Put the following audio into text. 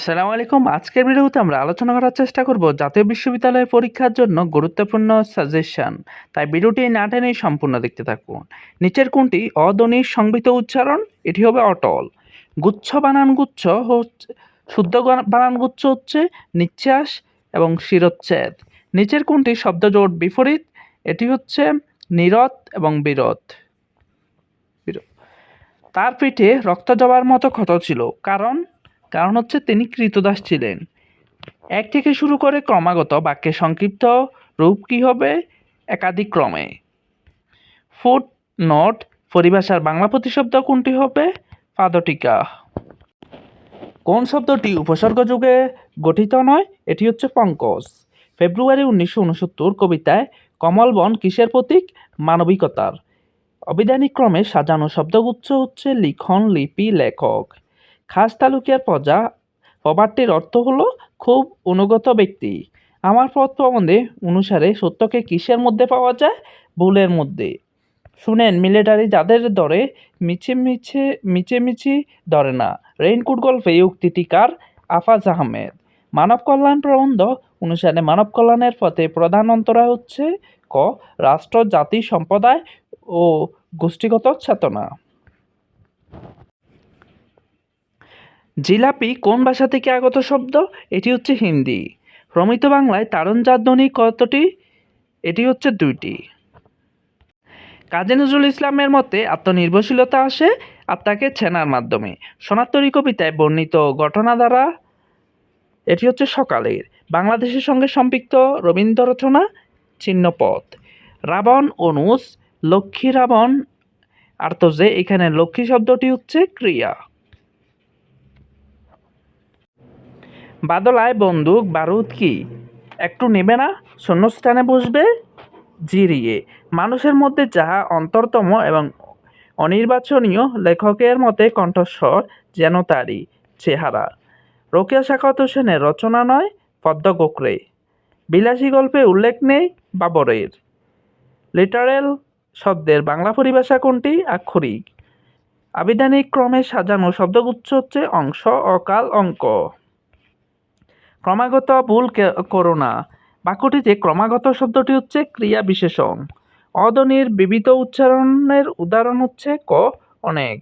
আসসালামু আলাইকুম। আজকের ভিডিওতে আমরা আলোচনা করার চেষ্টা করব জাতীয় বিশ্ববিদ্যালয়ের পরীক্ষার জন্য গুরুত্বপূর্ণ সাজেশন। তাই ভিডিওটি না টেনেই সম্পূর্ণ দেখতে থাকুন। নিচের কোনটি অধ্বনির সংবিত উচ্চারণ, এটি হবে অটল। গুচ্ছ বানান গুচ্ছ হচ্ছে, শুদ্ধ বানান গুচ্ছ হচ্ছে নিঃশ্বাস এবং শিরোচ্ছেদ। নিচের কোনটি শব্দজোট বিপরীত, এটি হচ্ছে নিরত এবং বিরত। তার পিঠে রক্ত জবার মতো ক্ষত ছিল, কারণ কারণ হচ্ছে তিনি কৃতদাস ছিলেন। এক থেকে শুরু করে ক্রমাগত, বাক্যের সংক্ষিপ্ত রূপ কী হবে? একাধিক ক্রমে। ফুট নোট পরিভাষার বাংলা প্রতিশব্দ কোনটি হবে? পাদটিকা। কোন শব্দটি উপসর্গ যুগে গঠিত নয়? এটি হচ্ছে পঙ্কজ। ফেব্রুয়ারি উনিশশো উনসত্তর কবিতায় কমলবন কিসের প্রতীক? মানবিকতার। অবিধানিক ক্রমে সাজানো শব্দগুচ্ছ হচ্ছে লিখন, লিপি, লেখক। খাস তালুকিয়ার প্রজা, প্রবাদটির অর্থ হলো খুব অনুগত ব্যক্তি। আমার পথ প্রবন্ধে অনুসারে সত্যকে কিসের মধ্যে পাওয়া যায়? ভুলের মধ্যে। শুনেন, মিলিটারি যাদের ধরে মিছে মিছে মিচেমিচি ধরে না। রেইনকোট গল্পে এই উক্তিটি কার? আফাজ আহমেদ। মানব কল্যাণ প্রবন্ধ অনুসারে মানব কল্যাণের পথে প্রধান অন্তরায় হচ্ছে ক, রাষ্ট্র, জাতি, সম্প্রদায় ও গোষ্ঠীগত চেতনা। জিলাপি কোন ভাষা থেকে আগত শব্দ? এটি হচ্ছে হিন্দি। প্রমিত বাংলায় তারণ জাতধ্বনি কতটি? এটি হচ্ছে দুইটি। কাজী নজরুল ইসলামের মতে আত্মনির্ভরশীলতা আসে আত্মাকে ছেনার মাধ্যমে। সনাতনী কবিতায় বর্ণিত ঘটনা দ্বারা এটি হচ্ছে সকালের। বাংলাদেশের সঙ্গে সম্পৃক্ত রবীন্দ্র রচনা, চিহ্নপথ। রাবণ অনুজ লক্ষ্মী রাবণ, আর তো আর্তজে এখানে লক্ষ্মী শব্দটি হচ্ছে ক্রিয়া। বাদলায় বন্দুক, বারুদ কি? একটু নেবে না? শূন্যস্থানে বসবে? জিরিয়ে। মানুষের মধ্যে যাহা অন্তরতম এবং অনির্বাচনীয় লেখকের মতে কণ্ঠস্বর যেন তারই চেহারা। রোকেয়া শাখাত হোসেনের রচনা নয়, পদ্ম গোখরে। বিলাসী গল্পে উল্লেখ নেই, বাবরের। লিটারেল শব্দের বাংলা পরিভাষা কোনটি? আক্ষরিক। আবিধানিক ক্রমে সাজানো শব্দগুচ্ছ হচ্ছে অংশ, অকাল, অঙ্ক। ক্রমাগত ভুল করো না। বাক্যটিতে ক্রমাগত শব্দটি হচ্ছে ক্রিয়া বিশেষণ। অদনির বিবিধ উচ্চারণের উদাহরণ হচ্ছে ক, অনেক।